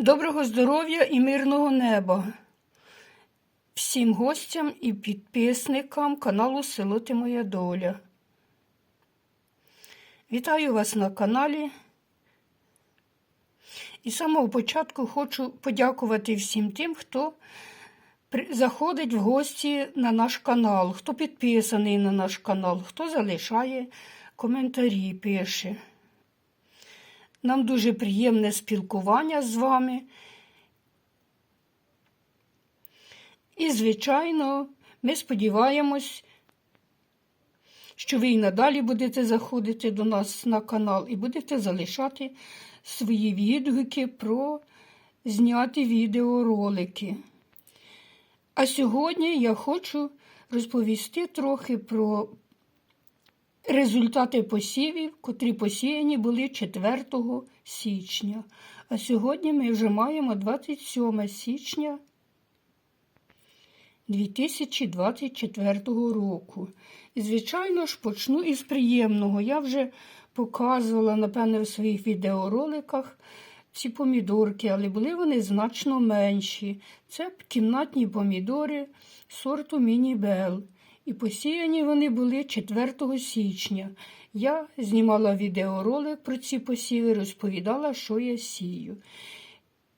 Доброго здоров'я і мирного неба всім гостям і підписникам каналу Село Ти Моя Доля. Вітаю вас на каналі. І з самого початку хочу подякувати всім тим, хто заходить в гості на наш канал, хто підписаний на наш канал, хто залишає коментарі, пише. Нам дуже приємне спілкування з вами. І, звичайно, ми сподіваємось, що ви і надалі будете заходити до нас на канал і будете залишати свої відгуки про зняті відеоролики. А сьогодні я хочу розповісти трохи про результати посівів, котрі посіяні були 4 січня. А сьогодні ми вже маємо 27 січня 2024 року. І, звичайно ж, почну із приємного. Я вже показувала, напевне, в своїх відеороликах ці помідорки, але були вони значно менші. Це кімнатні помідори сорту Міні-Бел. І посіяні вони були 4 січня. Я знімала відеоролик про ці посіви, розповідала, що я сію.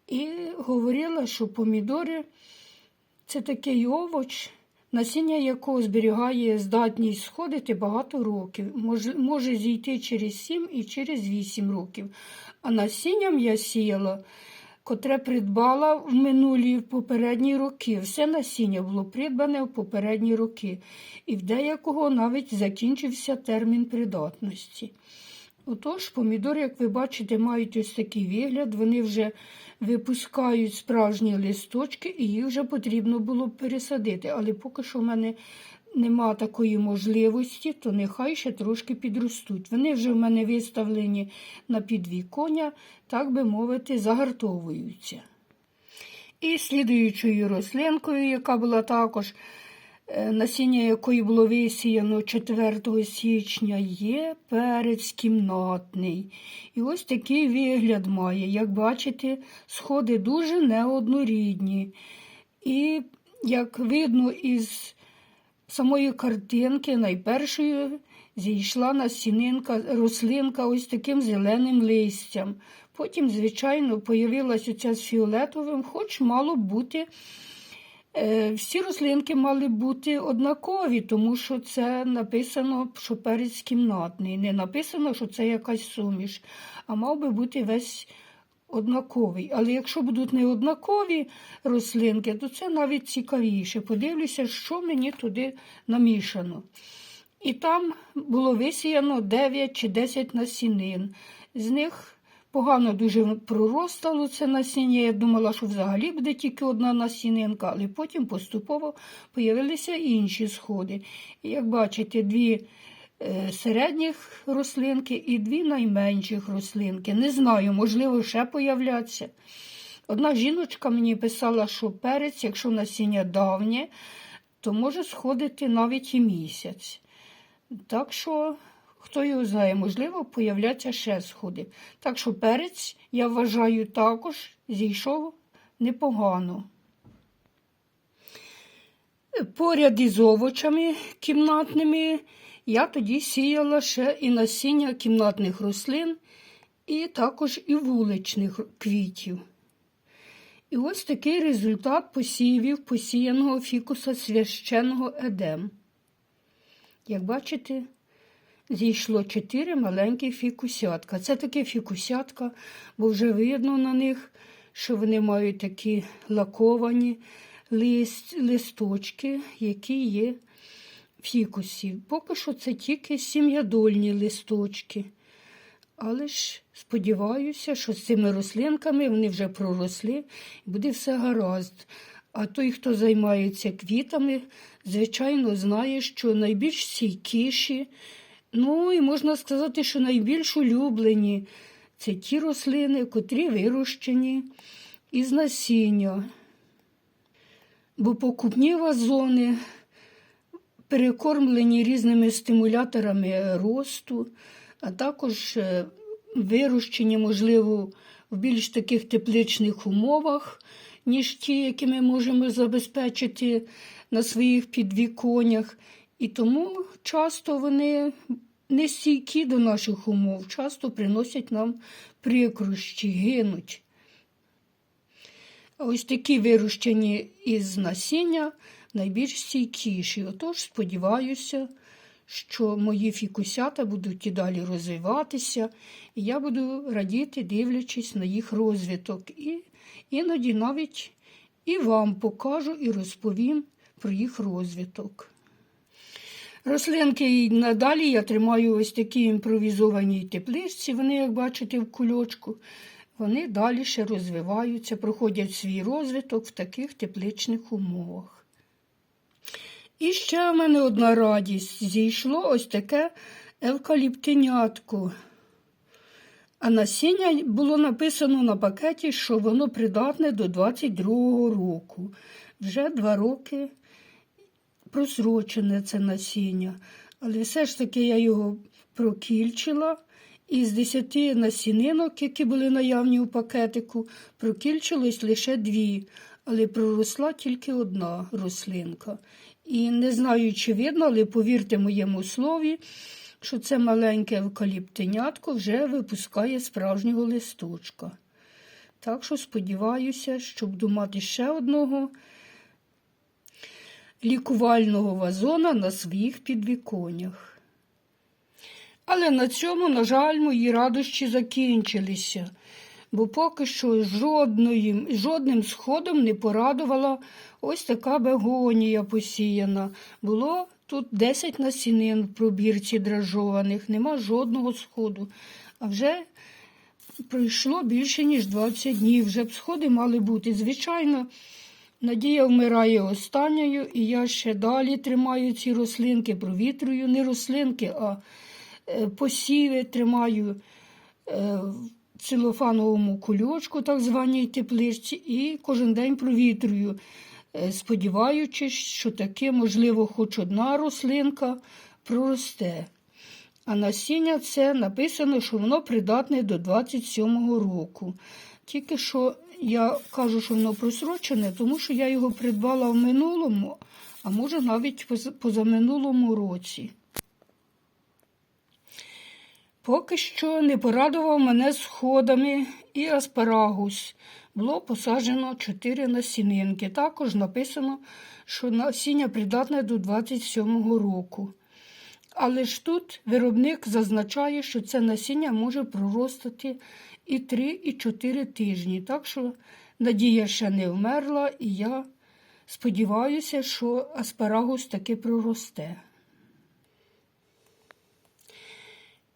І говорила, що помідори це такий овоч, насіння якого зберігає здатність сходити багато років. Може, може зійти через 7 і через 8 років. А насінням я сіяла, котре придбала в минулі в попередні роки. Все насіння було придбане в попередні роки, і в деякого навіть закінчився термін придатності. Отож, помідори, як ви бачите, мають ось такий вигляд, вони вже випускають справжні листочки, і їх вже потрібно було пересадити. Але поки що в мене нема такої можливості, то нехай ще трошки підростуть. Вони вже в мене виставлені на підвіконня, так би мовити, загартовуються. І слідуючою рослинкою, яка була також е, насіння якої було висіяно 4 січня, є перець кімнатний. І ось такий вигляд має. Як бачите, сходи дуже неоднорідні. І, як видно із самої картинки, найпершою зійшла насінинка, рослинка ось таким зеленим листям. Потім, звичайно, появилась оця з фіолетовим, хоч мало бути. Е, Всі рослинки мали бути однакові, тому що це написано, що перець кімнатний. Не написано, що це якась суміш, а мав би бути весь однаковий. Але якщо будуть не однакові рослинки, то це навіть цікавіше. Подивлюся, що мені туди намішано. І там було висіяно 9 чи 10 насінин. З них погано дуже проростало це насіння. Я думала, що взагалі буде тільки одна насінинка, але потім поступово появилися інші сходи. І як бачите, дві середніх рослинки і дві найменших рослинки. Не знаю, можливо, ще появляться. Одна жіночка мені писала, що перець, якщо насіння давнє, то може сходити навіть і місяць. Так що, хто його знає, можливо, появляться ще сходи. Так що перець, я вважаю, також зійшов непогано. Поряд із овочами кімнатними я тоді сіяла ще і насіння кімнатних рослин, і також і вуличних квітів. І ось такий результат посівів посіяного фікуса священного едем. Як бачите, зійшло чотири маленькі фікусятка. Це таке фікусятка, бо вже видно на них, що вони мають такі лаковані лист, листочки, які є фікусів. Поки що це тільки сім'ядольні листочки. Але ж сподіваюся, що з цими рослинками вони вже проросли буде все гаразд. А той, хто займається квітами, звичайно, знає, що найбільш стійкіші, ну і можна сказати, що найбільш улюблені це ті рослини, котрі вирощені із насіння. Бо покупні вазони перекормлені різними стимуляторами росту, а також е, вирощені, можливо, в більш таких тепличних умовах, ніж ті, які ми можемо забезпечити на своїх підвіконнях. І тому часто вони не стійкі до наших умов, часто приносять нам прикрощі, гинуть. Ось такі вирощені із насіння найбільш стійкіші. Отож, сподіваюся, що мої фікусята будуть і далі розвиватися, і я буду радіти, дивлячись на їх розвиток. І іноді навіть і вам покажу і розповім про їх розвиток. Рослинки і надалі я тримаю ось такі імпровізовані тепличці, вони, як бачите, в кульочку. Вони далі ще розвиваються, проходять свій розвиток в таких тепличних умовах. І ще в мене одна радість. Зійшло ось таке евкаліптинятко. А насіння було написано на пакеті, що воно придатне до 22-го року. Вже два роки просрочене це насіння. Але все ж таки я його прокільчила. Із десяти насінинок, які були наявні у пакетику, прокільчилось лише дві, але проросла тільки одна рослинка. І не знаю, чи видно, але повірте моєму слові, що це маленьке евкаліптинятко вже випускає справжнього листочка. Так що сподіваюся, що буду мати ще одного лікувального вазона на своїх підвіконнях. Але на цьому, на жаль, мої радощі закінчилися, бо поки що жодної, жодним сходом не порадувала ось така бегонія посіяна. Було тут 10 насінин в пробірці дражованих, нема жодного сходу. А вже пройшло більше, ніж 20 днів. Вже б сходи мали бути. Звичайно, Надія вмирає останньою, і я ще далі тримаю ці рослинки, провітрюю не рослинки, а е, посіви тримаю е, целофановому кульочку, так званій тепличці, і кожен день провітрюю, е, сподіваючись, що таки, можливо, хоч одна рослинка проросте. А насіння це написано, що воно придатне до 27-го року. Тільки що я кажу, що воно просрочене, тому що я його придбала в минулому, а може навіть позаминулому році. Поки що не порадував мене сходами і аспарагус. Було посаджено 4 насінинки. Також написано, що насіння придатне до 27-го року. Але ж тут виробник зазначає, що це насіння може проростати і 3, і 4 тижні. Так що надія ще не вмерла, і я сподіваюся, що аспарагус таки проросте.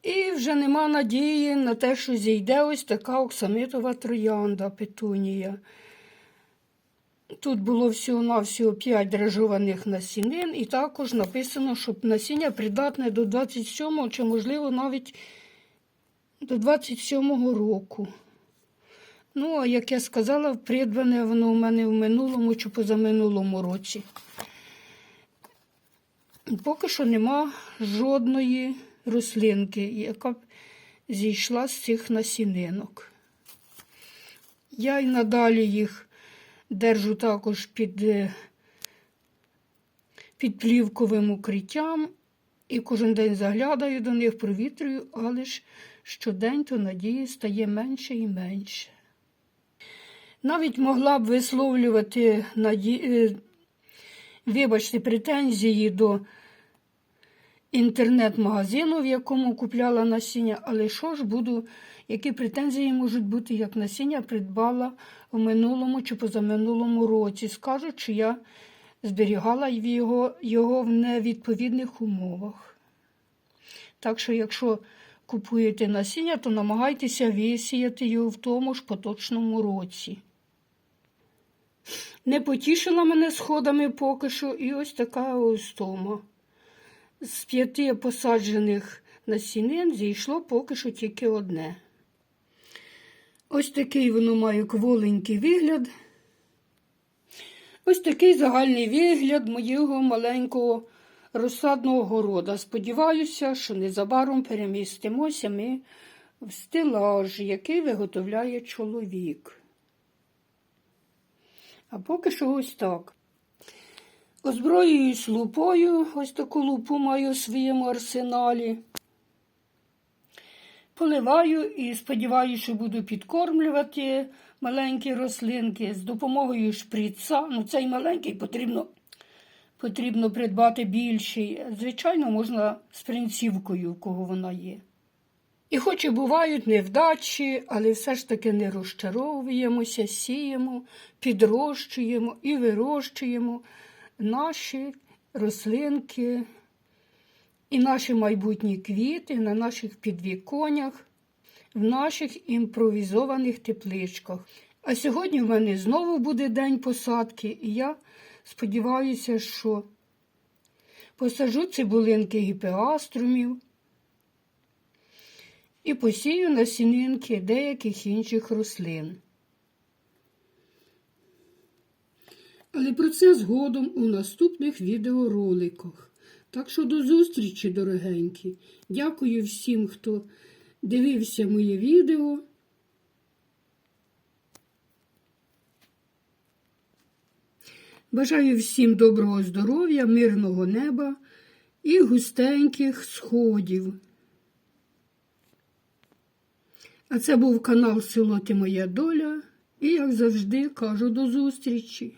І вже нема надії на те, що зійде ось така оксамитова троянда петунія. Тут було всього-навсього 5 дрожжованих насінин, і також написано, що насіння придатне до 27-го чи, можливо, навіть до 27-го року. Ну, а як я сказала, придбане воно у мене в минулому чи позаминулому році. Поки що нема жодної рослинки, яка зійшла з цих насінинок. Я й надалі їх держу також під, е, під плівковим укриттям і кожен день заглядаю до них, провітрюю, але ж щодень то надії стає менше і менше. Навіть могла б висловлювати наді... е, вибачте, претензії до інтернет-магазину, в якому купляла насіння, але що ж буду, які претензії можуть бути, як насіння придбала в минулому чи позаминулому році. Скажуть, що я зберігала його, його в невідповідних умовах. Так що, якщо купуєте насіння, то намагайтеся висіяти його в тому ж поточному році. Не потішила мене сходами поки що, і ось така ось тома. З п'яти посаджених насінин зійшло поки що тільки одне. Ось такий воно має кволенький вигляд. Ось такий загальний вигляд моєго маленького розсадного города. Сподіваюся, що незабаром перемістимося ми в стелаж, який виготовляє чоловік. А поки що ось так. Озброююсь лупою, ось таку лупу маю в своєму арсеналі. Поливаю і сподіваюся, що буду підкормлювати маленькі рослинки з допомогою шприца. Ну, цей маленький потрібно, потрібно придбати більший. Звичайно, можна з принцівкою, у кого вона є. І хоч і бувають невдачі, але все ж таки не розчаровуємося, сіємо, підрощуємо і вирощуємо наші рослинки і наші майбутні квіти на наших підвіконнях, в наших імпровізованих тепличках. А сьогодні в мене знову буде день посадки, і я сподіваюся, що посаджу цибулинки гіпеаструмів і посію насінинки деяких інших рослин. Але про це згодом у наступних відеороликах. Так що до зустрічі, дорогенькі. Дякую всім, хто дивився моє відео. Бажаю всім доброго здоров'я, мирного неба і густеньких сходів. А це був канал Село Ти Моя Доля. І, як завжди, кажу до зустрічі.